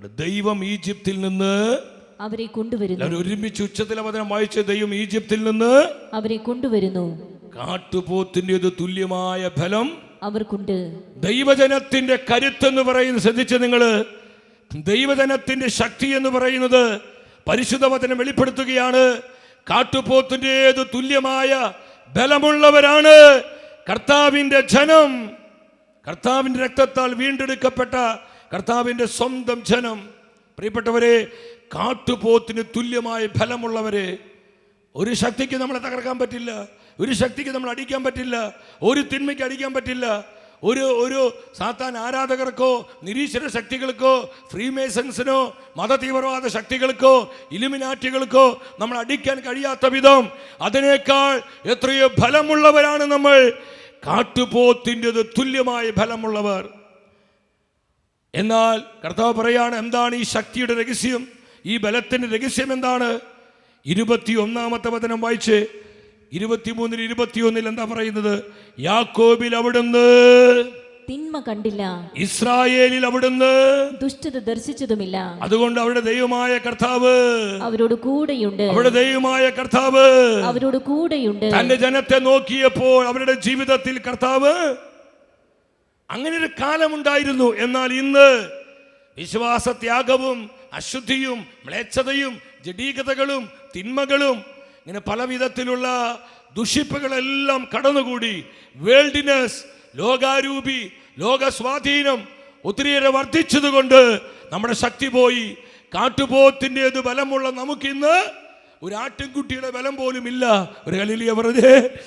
ദൈവം ഈജിപ്തിൽ നിന്ന് അവരെ കൊണ്ടുവരുന്നു. അവർ ഒരുമിച്ച് ഉച്ചത്തിൽ അവതരം വായിച്ച ദൈവം ഈജിപ്തിൽ നിന്ന് അവരെ കൊണ്ടുവരുന്നു. കാട്ടുപോത്തിന്റെത് തുല്യമായ ഫലം അവർക്കുണ്ട്. ദൈവജനത്തിന്റെ കരുത്ത് എന്ന് പറയുന്നത് ശ്രദ്ധിച്ച് നിങ്ങൾ ദൈവജനത്തിന്റെ ശക്തി എന്ന് പറയുന്നത് പരിശുദ്ധ വചനം വെളിപ്പെടുത്തുകയാണ്. കാട്ടുപോത്തിന്റെത് തുല്യമായ ബലമുള്ളവരാണ്? കർത്താവിന്റെ ജനം. കർത്താവിന്റെ രക്തത്താൽ വീണ്ടെടുക്കപ്പെട്ട കർത്താവിന്റെ സ്വന്തം ജനം. പ്രിയപ്പെട്ടവരെ കാട്ടുപോത്തിന് തുല്യമായ ഫലമുള്ളവരെ ഒരു ശക്തിക്ക് നമ്മളെ തകർക്കാൻ പറ്റില്ല ഒരു ശക്തിക്ക് നമ്മൾ അടിക്കാൻ പറ്റില്ല ഒരു തിന്മയ്ക്ക് അടിക്കാൻ പറ്റില്ല ഒരു ഒരു സാത്താൻ ആരാധകർക്കോ നിരീശ്വര ശക്തികൾക്കോ ഫ്രീമേസൺസിനോ മതതീവ്രവാദ ശക്തികൾക്കോ ഇലുമിനാറ്റികൾക്കോ നമ്മൾ അടിക്കാൻ കഴിയാത്ത വിധം അതിനേക്കാൾ എത്രയോ ഫലമുള്ളവരാണ് നമ്മൾ. കാട്ടുപോത്തിന്റെത് തുല്യമായ ഫലമുള്ളവർ. എന്നാൽ കർത്താവ് പറയാണ് എന്താണ് ഈ ശക്തിയുടെ രഹസ്യം? ഈ ബലത്തിന്റെ രഹസ്യം എന്താണ്? ഇരുപത്തി ഒന്നാമത്തെ വചനം വായിച്ച് ഇരുപത്തിമൂന്നിൽ ഇരുപത്തിയൊന്നിൽ എന്താ പറയുന്നത്? യാക്കോബിൽ അവിടുന്ന് തിന്മ കണ്ടില്ല. ഇസ്രായേലിൽ അവിടുന്ന് ദുഷ്ടത ദർശിച്ചതുമില്ല. അതുകൊണ്ട് അവരുടെ ദൈവമായ കർത്താവ് അവരോട് കൂടെയുണ്ട്. അവരുടെ ദൈവമായ കർത്താവ് അവരോട് കൂടെയുണ്ട്. തന്റെ ജനത്തെ നോക്കിയപ്പോൾ അവരുടെ ജീവിതത്തിൽ കർത്താവ് അങ്ങനെ ഒരു കാലമുണ്ടായിരുന്നു എന്നാൽ ഇന്ന് വിശ്വാസത്യാഗവും അശുദ്ധിയും മ്ലേച്ഛതയും ജഡീകതകളും തിന്മകളും ഇങ്ങനെ പലവിധത്തിലുള്ള ദുഷിപ്പുകളെല്ലാം കടന്നുകൂടി. വേൾഡിനെസ് ലോകാരൂപി ലോക സ്വാധീനം ഒത്തിരിയേറെ വർദ്ധിച്ചതുകൊണ്ട് നമ്മുടെ ശക്തി പോയി. കാട്ടുപോത്തിന്റെത് ബലമുള്ള നമുക്കിന്ന് ഒരു ആട്ടിൻകുട്ടിയുടെ ബലം പോലും ഇല്ല ഒരു കലിലിയ വെറുതെ.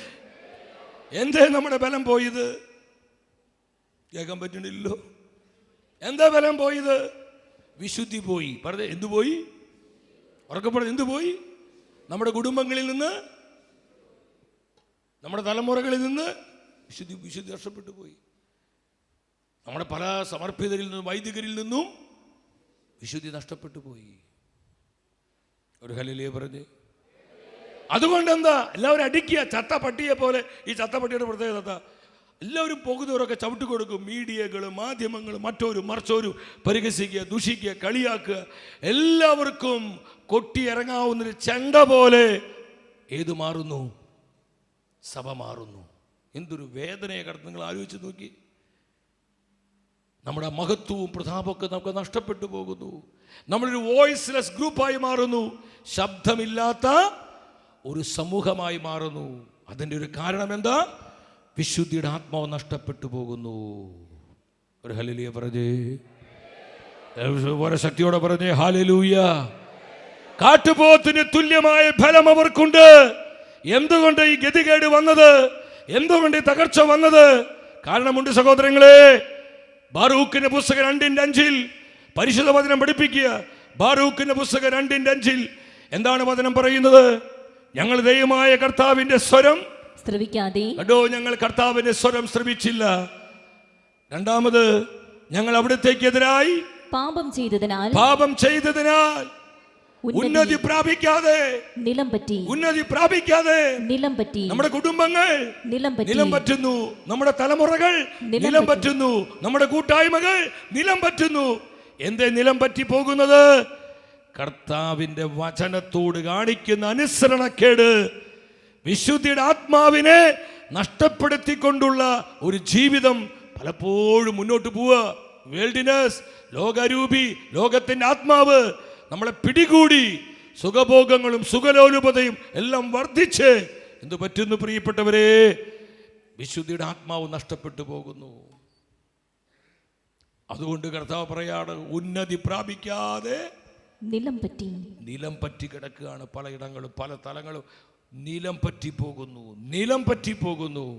എന്തേ നമ്മുടെ ബലം പോയത്? കേൾക്കാൻ പറ്റുന്നില്ലല്ലോ. എന്താ ബലം പോയത്? വിശുദ്ധി പോയി. പറഞ്ഞ എന്തു പോയി? ഉറക്കപ്പെടുന്നത് എന്തു പോയി? നമ്മുടെ കുടുംബങ്ങളിൽ നിന്ന് നമ്മുടെ തലമുറകളിൽ നിന്ന് വിശുദ്ധി വിശുദ്ധി നഷ്ടപ്പെട്ടു പോയി. നമ്മുടെ പല സമർപ്പിതരിൽ നിന്നും വൈദികരിൽ നിന്നും വിശുദ്ധി നഷ്ടപ്പെട്ടു പോയി. ഒരു ഹലിലേ പറഞ്ഞ്. അതുകൊണ്ട് എന്താ? എല്ലാവരും അടിക്കുക. ചത്ത പട്ടിയെ പോലെ ഈ ചത്ത പട്ടിയുടെ പ്രത്യേകത? എല്ലാവരും പോകുന്നവരൊക്കെ ചവിട്ട് കൊടുക്കും. മീഡിയകൾ മാധ്യമങ്ങൾ മറ്റൊരു മറിച്ചോരും പരിഹസിക്കുക ദുഷിക്കുക കളിയാക്കുക. എല്ലാവർക്കും കൊട്ടി ഇറങ്ങാവുന്നൊരു ചെണ്ട പോലെ ഏത് മാറുന്നു? സഭ മാറുന്നു. എന്തൊരു വേദനയെ കടന്ന് നിങ്ങൾ ആലോചിച്ച് നോക്കി. നമ്മുടെ മഹത്വവും പ്രതാപമൊക്കെ നമുക്ക് നഷ്ടപ്പെട്ടു പോകുന്നു. നമ്മളൊരു വോയിസ്ലെസ് ഗ്രൂപ്പായി മാറുന്നു. ശബ്ദമില്ലാത്ത ഒരു സമൂഹമായി മാറുന്നു. അതിന്റെ ഒരു കാരണം എന്താ? വിശുദ്ധിയുടെ ആത്മാവ് നഷ്ടപ്പെട്ടു പോകുന്നു. ഒരു ഹലിലിയ പറഞ്ഞേ. ഓരോ ശക്തിയോടെ പറഞ്ഞേ ഹാലലൂയ കാട്ടുപോത്തിന് തുല്യമായ ഫലം അവർക്കുണ്ട്. എന്തുകൊണ്ട് ഈ ഗതികേട് വന്നത്? എന്തുകൊണ്ട് ഈ തകർച്ച വന്നത്? കാരണമുണ്ട് സഹോദരങ്ങളെ ബാറൂക്കിന്റെ പുസ്തകം രണ്ടിന്റെ അഞ്ചിൽ പരിശുദ്ധ വചനം പഠിപ്പിക്കുക. ബാറൂക്കിന്റെ പുസ്തകം രണ്ടിന്റെ അഞ്ചിൽ എന്താണ് വചനം പറയുന്നത്? ഞങ്ങൾ ദൈവമായ കർത്താവിന്റെ സ്വരം ശ്രവിക്കാതെ. കണ്ടോ ഞങ്ങൾ കർത്താവിന്റെ സ്വരം ശ്രമിച്ചില്ല രണ്ടാമത് ഞങ്ങൾ അവിടത്തേക്ക് എതിരായി പാപം ചെയ്തതിനാൽ പാപം ചെയ്തതിനാൽ ഉന്നതി പ്രാപിക്കാതെ നിലം പറ്റി. ഉന്നതി പ്രാപിക്കാതെ നിലം പറ്റി. നമ്മുടെ കുടുംബങ്ങൾ നിലം പറ്റി. നിലം പറ്റുന്നു. നമ്മുടെ തലമുറകൾ നിലം പറ്റുന്നു. നമ്മുടെ കൂട്ടായ്മകൾ നിലം പറ്റുന്നു. എന്തേ നിലം പറ്റി പോകുന്നത്? കർത്താവിന്റെ വചനത്തോട് കാണിക്കുന്ന അനുസരണക്കേട്. വിശുദ്ധിയുടെ ആത്മാവിനെ നഷ്ടപ്പെടുത്തിക്കൊണ്ടുള്ള ഒരു ജീവിതം പലപ്പോഴും മുന്നോട്ട് പോവുക. വേൾഡിനസ് ലോകരൂപി ലോകത്തിന്റെ ആത്മാവ് നമ്മളെ പിടികൂടി സുഖഭോഗങ്ങളും സുഖലോലുപതയും എല്ലാം വർദ്ധിച്ച് എന്തു പറ്റുന്നു പ്രിയപ്പെട്ടവരെ? വിശുദ്ധിയുടെ ആത്മാവ് നഷ്ടപ്പെട്ടു പോകുന്നു. അതുകൊണ്ട് കർത്താവ് പറയാണ് ഉന്നതി പ്രാപിക്കാതെ നിലം പറ്റി. നിലം പറ്റി കിടക്കുകയാണ് പലയിടങ്ങളും പല തലങ്ങളും. നിലം പറ്റിപ്പോകുന്നു നിലം പറ്റി പോകുന്നു